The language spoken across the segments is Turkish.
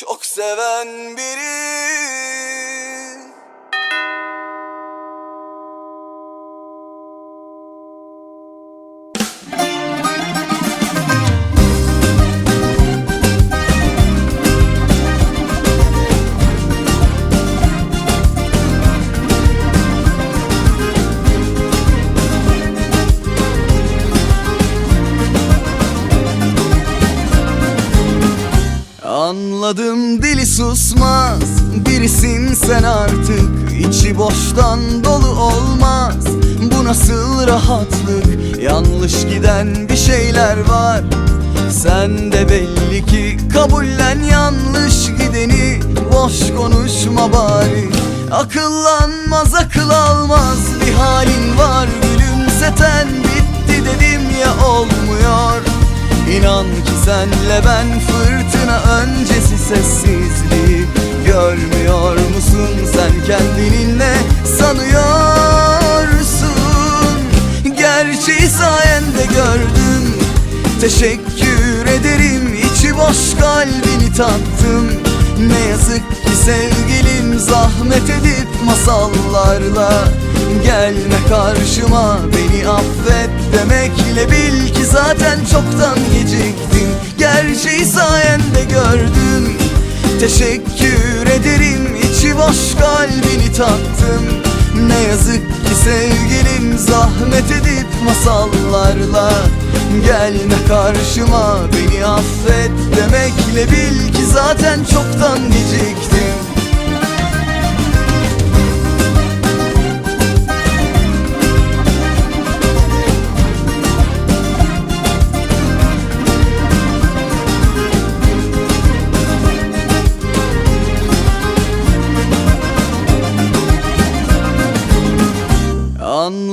çok seven biri Anladım dili susmaz. Birisin sen artık. İçi boştan dolu olmaz. Bu nasıl rahatlık? Yanlış giden bir şeyler var. Sen de belli ki kabullen yanlış gideni. Boş konuşma bari. Akıllanmaz akıl almaz. Bir halin var Gülümseten bitti dedim ya olmuyor. İnan ki senle ben fırtına Teşekkür ederim. İçi boş kalbini tattım. Ne yazık ki sevgilim zahmet edip masallarla Gelme karşıma. Beni affet demekle bil ki zaten çoktan geciktin Gerçeği sayende gördüm. Teşekkür ederim. İçi boş kalbini tattım. Ne yazık ki sevgilim zahmet edip masallarla Gelme karşıma beni affet demekle bil ki zaten çoktan geciktim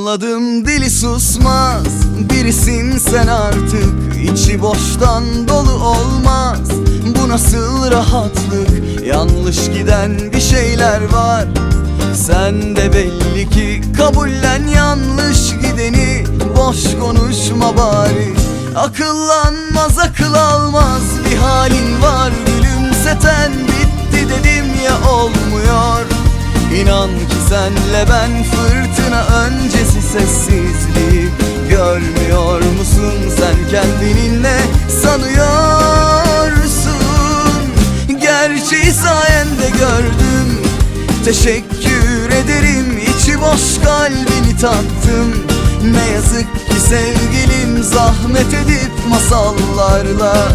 Anladım dili susmaz. Birisin sen artık içi boştan dolu olmaz. Bu nasıl rahatlık? Yanlış giden bir şeyler var. Sen de belli ki kabullen yanlış gideni. Boş konuşma bari. Akıllanmaz akıl almaz. Bir halin var Gülümseten bitti dedim ya olmuyor İnan ki senle ben fırtına öncesi sessizliği Görmüyor musun? Sen kendini ne sanıyorsun. Gerçeği sayende gördüm. Teşekkür ederim. İçi boş kalbini tattım. Ne yazık ki sevgilim zahmet edip masallarla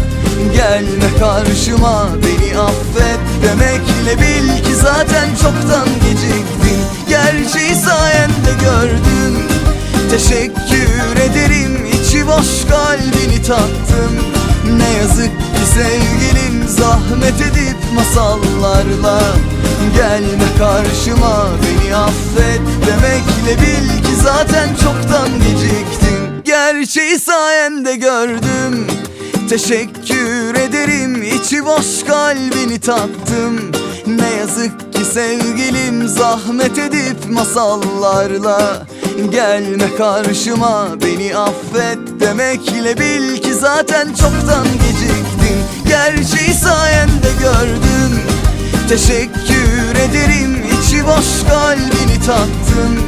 Gelme karşıma. Beni affet demekle bil ki zaten çoktan geciktin. Gerçeği sayende gördüm Teşekkür ederim içi boş kalbini tattım Ne yazık ki sevgilim zahmet edip masallarla Gelme karşıma beni affet demekle bil ki zaten çoktan geciktin. Gerçeği sayende gördüm. Teşekkür ederim içi boş kalbini tattım yazık ki sevgilim zahmet edip masallarla Gelme karşıma. Beni affet demekle bil ki zaten çoktan geciktin. Gerçeği sayende gördüm Teşekkür ederim. İçi boş kalbini tattım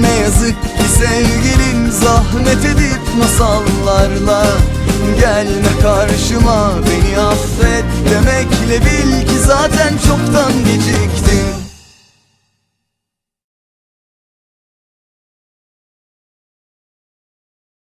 Ne yazık ki sevgilim zahmet edip masallarla Gelme karşıma beni affet demekle bil ki zaten çoktan geciktin